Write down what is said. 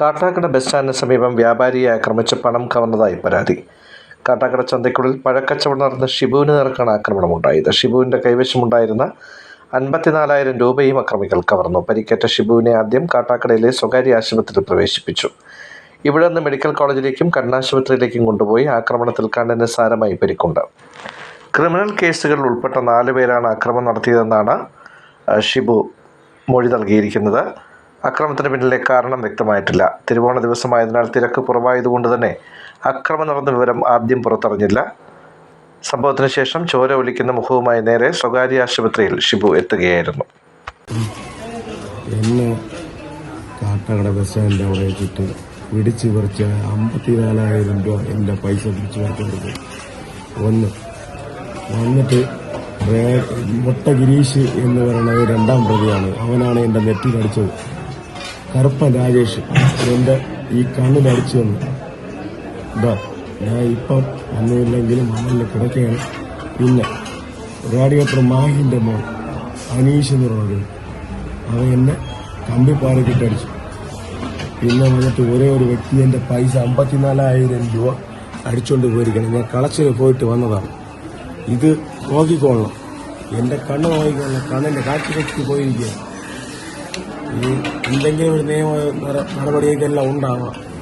Kattakada bus സ്റ്റാൻഡിന് സമീപം വ്യാപാരിയെ ആക്രമിച്ച് പണം കവർന്നതായി പരാതി. കാട്ടാക്കട ചന്തയ്ക്കുള്ളിൽ പഴക്കച്ചവടം നടന്ന ഷിബുവിന് നേർക്കാണ് ആക്രമണമുണ്ടായത്. ഷിബുവിന്റെ കൈവശമുണ്ടായിരുന്ന അൻപത്തിനാലായിരം രൂപയും അക്രമികൾ കവർന്നു. പരിക്കേറ്റ ഷിബുവിനെ ആദ്യം കാട്ടാക്കടയിലെ സ്വകാര്യ ആശുപത്രിയിൽ പ്രവേശിപ്പിച്ചു. ഇവിടെ നിന്ന് മെഡിക്കൽ കോളേജിലേക്കും കണ്ണാശുപത്രിയിലേക്കും കൊണ്ടുപോയി ആക്രമണത്തിൽ കണ്ണിന് സാരമായി പരിക്കുണ്ട്. ക്രിമിനൽ കേസുകളിൽ ഉൾപ്പെട്ട നാല് പേരാണ് ആക്രമണം നടത്തിയതെന്നാണ് ഷിബു മൊഴി നൽകിയിരിക്കുന്നത്. അക്രമത്തിന് പിന്നിലെ കാരണം വ്യക്തമായിട്ടില്ല. തിരുവോണ ദിവസമായതിനാൽ തിരക്ക് കുറവായതുകൊണ്ട് തന്നെ അക്രമം നടന്ന വിവരം ആദ്യം പുറത്തറിഞ്ഞില്ല. സംഭവത്തിന് ശേഷം ചോര ഒലിക്കുന്ന മുഖവുമായി നേരെ സ്വകാര്യ ആശുപത്രിയിൽ ഷിബു എത്തുകയായിരുന്നു. എന്നെ പറിച്ച് അമ്പത്തിനാലായിരം രൂപ എന്റെ പൈസ പിടിച്ചു പറിച്ചെടുത്തു ഒന്ന് വന്നിട്ട് മുട്ട ഗിരീഷ് എന്ന് പറയുന്നത് രണ്ടാം പ്രതിയാണ്. അവനാണ് എന്റെ നെറ്റിലടിച്ചത് കറുപ്പൻ രാജേഷ്. എന്റെ ഈ കണ്ണിലടിച്ചു തന്നു. ഇതാ ഞാൻ ഇപ്പം ഒന്നുമില്ലെങ്കിലും അമ്മയിൽ കിടക്കുകയാണ്. പിന്നെ റേഡിയേറ്റർ മാഹിന്റെ മോൻ അനീഷ് എന്ന് പറഞ്ഞു അവൻ എന്നെ കമ്പിപ്പാറക്കിട്ടടിച്ചു പിന്നെ വന്നിട്ട് ഒരേ ഒരു വ്യക്തി എന്റെ പൈസ അമ്പത്തിനാലായിരം രൂപ അടിച്ചുകൊണ്ട് പോയിരിക്കണം ഞാൻ കളച്ചിൽ പോയിട്ട് വന്നതാണ് ഇത് നോക്കിക്കൊള്ളണം എന്റെ കണ്ണ് നോക്കിക്കൊള്ളണം കണ്ണിന്റെ കാറ്റ് കെട്ടി പോയിരിക്കുക ഇത് എന്തെങ്കിലും ഒരു നിയമ നട- നടപടിയൊക്കെ എല്ലാം ഉണ്ടാവാം.